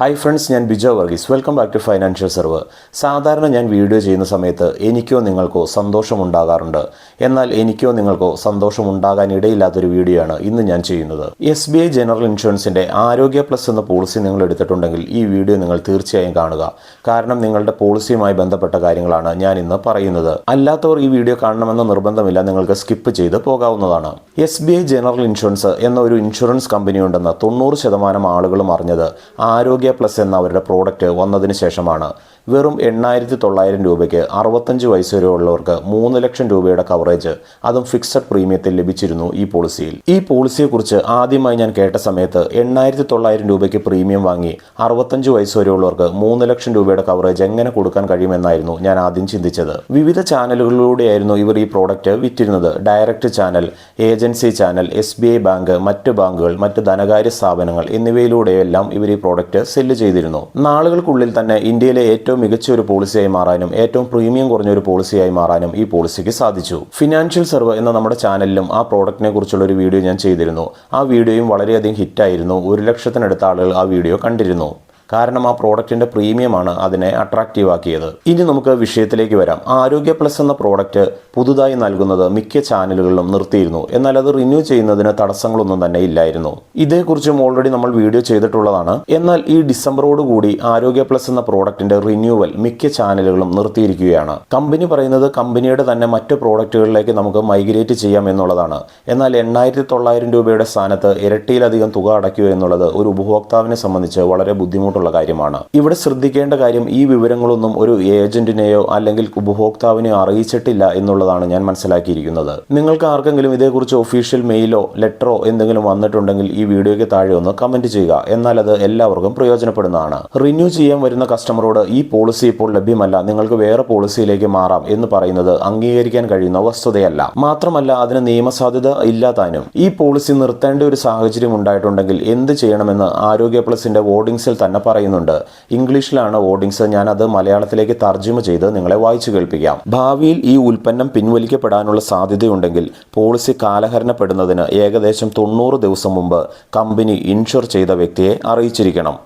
Hi friends ഞാൻ Bijo Varghese. Welcome back to financial serve സാധാരണ ഞാൻ വീഡിയോ ചെയ്യുന്ന സമയത്ത് എനിക്കോ നിങ്ങൾക്കോ സന്തോഷമുണ്ടാകാറുണ്ട്. എന്നാൽ എനിക്കോ നിങ്ങൾക്കോ സന്തോഷമുണ്ടാകാൻ ഇടയില്ലാത്തൊരു വീഡിയോ ആണ് ഇന്ന് ഞാൻ ചെയ്യുന്നത്. എസ് ബി ഐ ജനറൽ ഇൻഷുറൻസിന്റെ ആരോഗ്യ പ്ലസ് എന്ന പോളിസി നിങ്ങൾ എടുത്തിട്ടുണ്ടെങ്കിൽ ഈ വീഡിയോ നിങ്ങൾ തീർച്ചയായും കാണുക. കാരണം നിങ്ങളുടെ പോളിസിയുമായി ബന്ധപ്പെട്ട കാര്യങ്ങളാണ് ഞാൻ ഇന്ന് പറയുന്നത്. അല്ലാത്തവർ ഈ വീഡിയോ കാണണമെന്ന നിർബന്ധമില്ല നിങ്ങൾക്ക് സ്കിപ്പ് ചെയ്ത് പോകാവുന്നതാണ്. S B I general insurance എന്ന ഒരു ഇൻഷുറൻസ് കമ്പനിയുണ്ടെന്ന് തൊണ്ണൂറ് ശതമാനം ആളുകളും അറിഞ്ഞത് ആരോഗ്യ പ്ലസ് എന്ന അവരുടെ പ്രോഡക്റ്റ് വന്നതിന് ശേഷമാണ് വെറും എണ്ണായിരത്തി തൊള്ളായിരം രൂപയ്ക്ക് അറുപത്തഞ്ച് വയസ്സ് വരെ ഉള്ളവർക്ക് മൂന്ന് ലക്ഷം രൂപയുടെ കവറേജ് അതും ഫിക്സഡ് പ്രീമിയത്തിൽ ലഭിച്ചിരുന്നു ഈ പോളിസിയിൽ ഈ പോളിസിയെക്കുറിച്ച് ആദ്യമായി ഞാൻ കേട്ട സമയത്ത് എണ്ണായിരത്തി തൊള്ളായിരം രൂപയ്ക്ക് പ്രീമിയം വാങ്ങി അറുപത്തഞ്ച് വയസ്സ് വരെ ഉള്ളവർക്ക് മൂന്ന് ലക്ഷം രൂപയുടെ കവറേജ് എങ്ങനെ കൊടുക്കാൻ കഴിയുമെന്നായിരുന്നു ഞാൻ ആദ്യം ചിന്തിച്ചത്. വിവിധ ചാനലുകളിലൂടെയായിരുന്നു ഇവർ ഈ product വിറ്റിരുന്നത്. Direct channel agency channel S B I bank മറ്റ് ബാങ്കുകൾ മറ്റ് ധനകാര്യ സ്ഥാപനങ്ങൾ എന്നിവയിലൂടെയെല്ലാം ഇവർ ഈ പ്രോഡക്റ്റ് സെല്ല് ചെയ്തിരുന്നു. നാളുകൾക്കുള്ളിൽ തന്നെ ഇന്ത്യയിലെ ഏറ്റവും മികച്ച ഒരു പോളിസിയായി മാറാനും ഏറ്റവും പ്രീമിയം കുറഞ്ഞ ഒരു പോളിസിയായി മാറാനും ഈ പോളിസിക്ക് സാധിച്ചു. ഫിനാൻഷ്യൽ സെർവ് എന്ന നമ്മുടെ ചാനലിലും ആ പ്രോഡക്റ്റിനെ കുറിച്ചുള്ള ഒരു വീഡിയോ ഞാൻ ചെയ്തിരുന്നു. ആ വീഡിയോയും വളരെയധികം ഹിറ്റായിരുന്നു. ഒരു ലക്ഷത്തിനടുത്ത ആളുകൾ ആ വീഡിയോ കണ്ടിരുന്നു. കാരണം ആ പ്രോഡക്റ്റിന്റെ പ്രീമിയമാണ് അതിനെ അട്രാക്റ്റീവ് ആക്കിയത്. ഇനി നമുക്ക് വിഷയത്തിലേക്ക് വരാം. ആരോഗ്യ പ്ലസ് എന്ന പ്രോഡക്റ്റ് പുതുതായി നൽകുന്നത് മിക്ക ചാനലുകളിലും നിർത്തിയിരുന്നു. എന്നാൽ അത് റിന്യൂ ചെയ്യുന്നതിന് തടസ്സങ്ങളൊന്നും തന്നെ ഇല്ലായിരുന്നു. ഇതേക്കുറിച്ചും ഓൾറെഡി നമ്മൾ വീഡിയോ ചെയ്തിട്ടുള്ളതാണ്. എന്നാൽ ഈ ഡിസംബറോട് കൂടി ആരോഗ്യ പ്ലസ് എന്ന പ്രോഡക്റ്റിന്റെ റിന്യൂവൽ മിക്ക ചാനലുകളും നിർത്തിയിരിക്കുകയാണ്. കമ്പനി പറയുന്നത് കമ്പനിയുടെ തന്നെ മറ്റ് പ്രോഡക്റ്റുകളിലേക്ക് നമുക്ക് മൈഗ്രേറ്റ് ചെയ്യാം എന്നുള്ളതാണ്. എന്നാൽ എണ്ണായിരത്തി തൊള്ളായിരം രൂപയുടെ സ്ഥാനത്ത് ഇരട്ടിയിലധികം തുക അടയ്ക്കുക എന്നുള്ളത് ഒരു ഉപഭോക്താവിനെ സംബന്ധിച്ച് വളരെ ബുദ്ധിമുട്ടുള്ള കാര്യമാണ്. ഇവിടെ ശ്രദ്ധിക്കേണ്ട കാര്യം ഈ വിവരങ്ങളൊന്നും ഒരു ഏജന്റിനെയോ അല്ലെങ്കിൽ ഉപഭോക്താവിനെയോ അറിയിച്ചിട്ടില്ല എന്നുള്ളതാണ് ഞാൻ മനസ്സിലാക്കിയിരിക്കുന്നത്. നിങ്ങൾക്ക് ആർക്കെങ്കിലും ഇതേക്കുറിച്ച് ഒഫീഷ്യൽ മെയിലോ ലെറ്ററോ എന്തെങ്കിലും വന്നിട്ടുണ്ടെങ്കിൽ ഈ വീഡിയോയ്ക്ക് താഴെ ഒന്ന് കമന്റ് ചെയ്യുക. എന്നാൽ അത് എല്ലാവർക്കും പ്രയോജനപ്പെടുന്നതാണ്. റിന്യൂ ചെയ്യാൻ വരുന്ന കസ്റ്റമറോട് ഈ പോളിസി ഇപ്പോൾ ലഭ്യമല്ല. നിങ്ങൾക്ക് വേറെ പോളിസിയിലേക്ക് മാറാം എന്ന് പറയുന്നത് അംഗീകരിക്കാൻ കഴിയുന്ന വസ്തുതയല്ല. മാത്രമല്ല അതിന് നിയമസാധ്യത ഇല്ലാതാനും. ഈ പോളിസി നിർത്തേണ്ട ഒരു സാഹചര്യം ഉണ്ടായിട്ടുണ്ടെങ്കിൽ എന്ത് ചെയ്യണമെന്ന് ആരോഗ്യ പ്ലസിന്റെ വോർഡിംഗ്സിൽ തന്നെ പറയുന്നുണ്ട്. ഇംഗ്ലീഷിലാണ് ഓർഡിങ്സ് ഞാൻ അത് മലയാളത്തിലേക്ക് തർജമ ചെയ്ത് നിങ്ങളെ വായിച്ചു കേൾപ്പിക്കാം. ഭാവിയിൽ ഈ ഉൽപ്പന്നം പിൻവലിക്കപ്പെടാനുള്ള സാധ്യതയുണ്ടെങ്കിൽ പോളിസി കാലഹരണപ്പെടുന്നതിന് ഏകദേശം തൊണ്ണൂറ് ദിവസം മുമ്പ് കമ്പനി ഇൻഷുർ ചെയ്ത വ്യക്തിയെ അറിയിച്ചിരിക്കണം.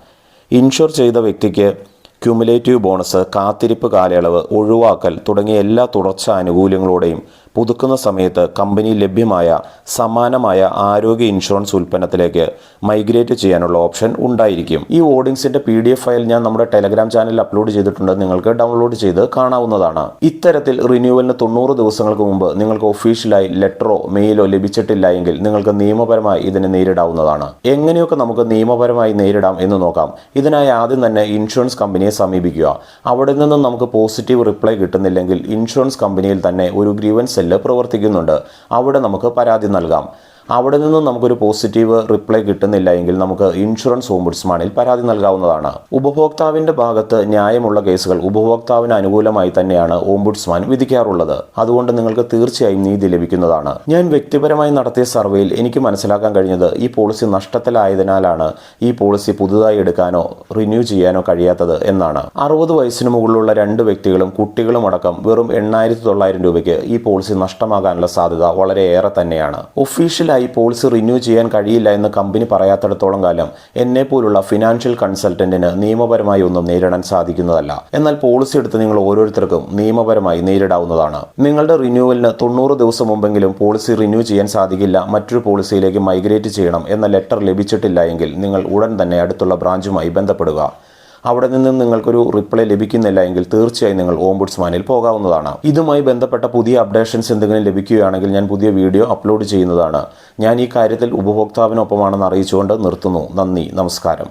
ഇൻഷുർ ചെയ്ത വ്യക്തിക്ക് ക്യുമുലേറ്റീവ് ബോണസ് കാത്തിരിപ്പ് കാലയളവ് ഒഴിവാക്കൽ തുടങ്ങിയ എല്ലാ തുടർച്ച ആനുകൂല്യങ്ങളോടെയും പുതുക്കുന്ന സമയത്ത് കമ്പനി ലഭ്യമായ സമാനമായ ആരോഗ്യ ഇൻഷുറൻസ് ഉൽപ്പന്നത്തിലേക്ക് മൈഗ്രേറ്റ് ചെയ്യാനുള്ള ഓപ്ഷൻ ഉണ്ടായിരിക്കും. ഈ ഓർഡിങ്സിന്റെ പി ഫയൽ ഞാൻ നമ്മുടെ ടെലഗ്രാം ചാനലിൽ അപ്ലോഡ് ചെയ്തിട്ടുണ്ട്. നിങ്ങൾക്ക് ഡൗൺലോഡ് ചെയ്ത് കാണാവുന്നതാണ്. ഇത്തരത്തിൽ റിന്യൂവലിന് തൊണ്ണൂറ് ദിവസങ്ങൾക്ക് മുമ്പ് നിങ്ങൾക്ക് ഒഫീഷ്യലായി ലെറ്ററോ മെയിലോ ലഭിച്ചിട്ടില്ല എങ്കിൽ നിങ്ങൾക്ക് നിയമപരമായി ഇതിനെ നേരിടാവുന്നതാണ്. എങ്ങനെയൊക്കെ നമുക്ക് നിയമപരമായി നേരിടാം എന്ന് നോക്കാം. ഇതിനായി ആദ്യം തന്നെ ഇൻഷുറൻസ് കമ്പനിയെ സമീപിക്കുക. അവിടെ നിന്നും നമുക്ക് പോസിറ്റീവ് റിപ്ലൈ കിട്ടുന്നില്ലെങ്കിൽ ഇൻഷുറൻസ് കമ്പനിയിൽ തന്നെ ഒരു ഗ്രീവൻസ് സെല്ല് പ്രവർത്തിക്കുന്നുണ്ട്. അവിടെ നമുക്ക് പരാതി നൽകാം. അവിടെ നിന്നും നമുക്കൊരു പോസിറ്റീവ് റിപ്ലൈ കിട്ടുന്നില്ല എങ്കിൽ നമുക്ക് ഇൻഷുറൻസ് ഓംബുഡ്സ്മാനിൽ പരാതി നൽകാവുന്നതാണ്. ഉപഭോക്താവിന്റെ ഭാഗത്ത് ന്യായമുള്ള കേസുകൾ ഉപഭോക്താവിന് അനുകൂലമായി തന്നെയാണ് ഓംബുഡ്സ്മാൻ വിധിക്കാറുള്ളത്. അതുകൊണ്ട് നിങ്ങൾക്ക് തീർച്ചയായും നീതി ലഭിക്കുന്നതാണ്. ഞാൻ വ്യക്തിപരമായി നടത്തിയ സർവേയിൽ എനിക്ക് മനസ്സിലാക്കാൻ കഴിഞ്ഞത് ഈ പോളിസി നഷ്ടത്തിലായതിനാലാണ് ഈ പോളിസി പുതുതായി എടുക്കാനോ റിന്യൂ ചെയ്യാനോ കഴിയാത്തത് എന്നാണ്. അറുപത് വയസ്സിന് മുകളിലുള്ള രണ്ട് വ്യക്തികളും കുട്ടികളും അടക്കം വെറും എണ്ണായിരത്തി തൊള്ളായിരം രൂപയ്ക്ക് ഈ പോളിസി നഷ്ടമാകാനുള്ള സാധ്യത വളരെയേറെ തന്നെയാണ്. ഒഫീഷ്യലായി പോളിസി റിന്യൂ ചെയ്യാൻ കഴിയില്ല എന്ന് കമ്പനി പറയാത്തിടത്തോളം കാലം എന്നെ പോലുള്ള ഫിനാൻഷ്യൽ കൺസൾട്ടന്റിന് നിയമപരമായി ഒന്നും നേരിടാൻ സാധിക്കുന്നതല്ല. എന്നാൽ പോളിസി എടുത്ത് നിങ്ങൾ ഓരോരുത്തർക്കും നിയമപരമായി നേരിടാവുന്നതാണ്. നിങ്ങളുടെ റിന്യൂവലിന് തൊണ്ണൂറ് ദിവസം മുമ്പെങ്കിലും പോളിസി റിന്യൂ ചെയ്യാൻ സാധിക്കില്ല മറ്റൊരു പോളിസിയിലേക്ക് മൈഗ്രേറ്റ് ചെയ്യണം എന്ന ലെറ്റർ ലഭിച്ചിട്ടില്ല എങ്കിൽ നിങ്ങൾ ഉടൻ തന്നെ അടുത്തുള്ള ബ്രാഞ്ചുമായി ബന്ധപ്പെടുക. അവിടെ നിന്നും നിങ്ങൾക്കൊരു റിപ്ലൈ ലഭിക്കുന്നില്ല എങ്കിൽ തീർച്ചയായും നിങ്ങൾ ഓംബുഡ്സ്മാനിൽ പോകാവുന്നതാണ്. ഇതുമായി ബന്ധപ്പെട്ട പുതിയ അപ്ഡേഷൻസ് എന്തെങ്കിലും ലഭിക്കുകയാണെങ്കിൽ ഞാൻ പുതിയ വീഡിയോ അപ്ലോഡ് ചെയ്യുന്നതാണ്. ഞാൻ ഈ കാര്യത്തിൽ ഉപഭോക്താവിനൊപ്പമാണെന്ന് അറിയിച്ചുകൊണ്ട് നിർത്തുന്നു. നന്ദി. നമസ്കാരം.